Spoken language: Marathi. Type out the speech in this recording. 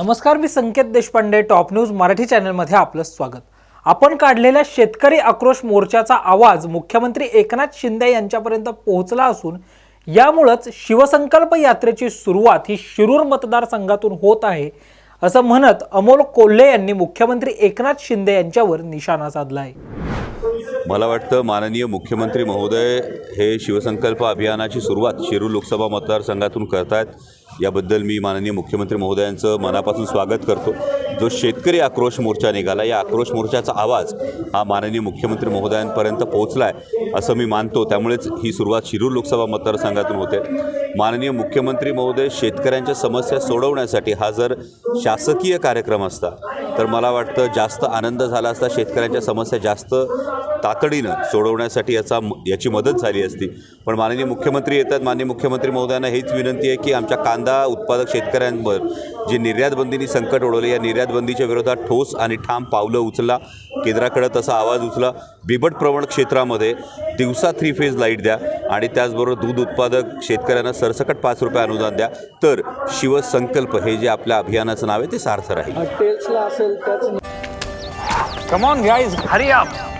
नमस्कार मी संकेत देशपांडे टॉप न्यूज मराठी चॅनलमध्ये आपलं स्वागत. आपण काढलेल्या शेतकरी आक्रोश मोर्चाचा आवाज मुख्यमंत्री एकनाथ शिंदे यांच्यापर्यंत पोहोचला असून यामुळंच शिवसंकल्प यात्रेची सुरुवात ही शिरूर मतदारसंघातून होत आहे असं म्हणत अमोल कोल्हे यांनी मुख्यमंत्री एकनाथ शिंदे यांच्यावर निशाणा साधला आहे मला वाटतं माननीय मुख्यमंत्री महोदय हे शिवसंकल्प अभियानाची सुरुवात शिरूर लोकसभा मतदारसंघातून करतायत. याबद्दल मी माननीय मुख्यमंत्री महोदयांचं मनापासून स्वागत करतो. जो शेतकरी आक्रोश मोर्चा निघाला या आक्रोश मोर्चाचा आवाज हा माननीय मुख्यमंत्री महोदयांपर्यंत पोहोचला आहे असं मी मानतो. त्यामुळेच ही सुरुवात शिरूर लोकसभा मतदारसंघातून होते. माननीय मुख्यमंत्री महोदय शेतकऱ्यांच्या समस्या सोडवण्यासाठी हा जर शासकीय कार्यक्रम असता तर मला वाटतं जास्त आनंद झाला असता शेतकऱ्यांच्या समस्या जास्त तातडीनं सोडवण्यासाठी याचा याची मदत झाली असती. पण माननीय मुख्यमंत्री येतात. माननीय मुख्यमंत्री महोदयांना हीच विनंती आहे की आमच्या कांदा उत्पादक शेतकऱ्यांवर जे निर्यात बंदीनी संकट ओढवले या निर्यात बंदीच्या विरोधात ठोस आणि ठाम पावलं उचला केंद्राकडे तसा आवाज उचला. बिबट प्रवण क्षेत्रामध्ये दिवसा थ्री फेज लाइट द्या आणि त्याचबरोबर दूध उत्पादक शेतकऱ्यांना सरसकट पाच रुपये अनुदान द्या. तर शिवसंकल्प हे जे आपल्या अभियानाचं नाव आहे ते सार्थ राहील ऑन गाइस हरी अप